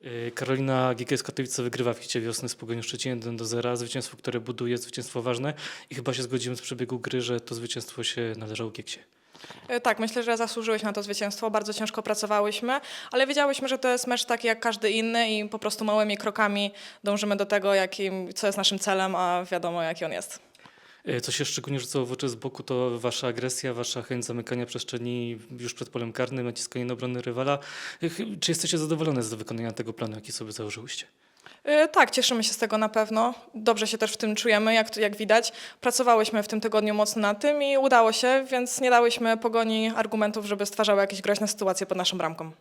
Yy, Karolina GKS Katowice wygrywa w hicie wiosny z Pogonią Szczecin 1 do 0. Zwycięstwo, które buduje, zwycięstwo ważne i chyba się zgodzimy z przebiegu gry, że to zwycięstwo się należało Gieksie. E, Tak, myślę, że zasłużyłyśmy na to zwycięstwo. Bardzo ciężko pracowałyśmy, ale wiedziałyśmy, że to jest mecz taki jak każdy inny i po prostu małymi krokami dążymy do tego, jakim, co jest naszym celem, a wiadomo, jaki on jest. Yy, Co się szczególnie rzucało w oczy z boku, to wasza agresja, wasza chęć zamykania przestrzeni już przed polem karnym, naciskanie na obrony rywala. Chy- Czy jesteście zadowolone z wykonania tego planu, jaki sobie założyłyście? E, Tak, cieszymy się z tego na pewno. Dobrze się też w tym czujemy, jak, jak widać. Pracowałyśmy w tym tygodniu mocno na tym i udało się, więc nie dałyśmy pogoni argumentów, żeby stwarzały jakieś groźne sytuacje pod naszą bramką.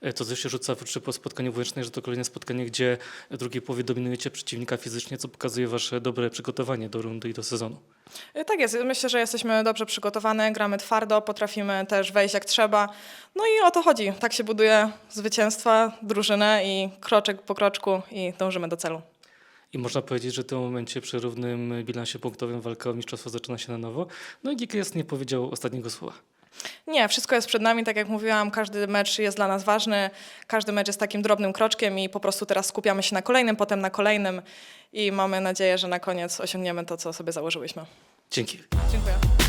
E, To, co się rzuca w oczy po spotkaniu wyłącznej, że to kolejne spotkanie, gdzie w drugiej połowie dominujecie przeciwnika fizycznie, co pokazuje wasze dobre przygotowanie do rundy i do sezonu. E, Tak jest, myślę, że jesteśmy dobrze przygotowane, gramy twardo, potrafimy też wejść jak trzeba. No i o to chodzi. Tak się buduje zwycięstwa, drużynę i kroczek po kroczku i dążymy do celu. I można powiedzieć, że w tym momencie przy równym bilansie punktowym walka o mistrzostwo zaczyna się na nowo. No i GKS nie powiedział ostatniego słowa. Nie, wszystko jest przed nami, tak jak mówiłam, każdy mecz jest dla nas ważny, każdy mecz jest takim drobnym kroczkiem i po prostu teraz skupiamy się na kolejnym, potem na kolejnym i mamy nadzieję, że na koniec osiągniemy to, co sobie założyłyśmy. Dzięki. Dziękuję.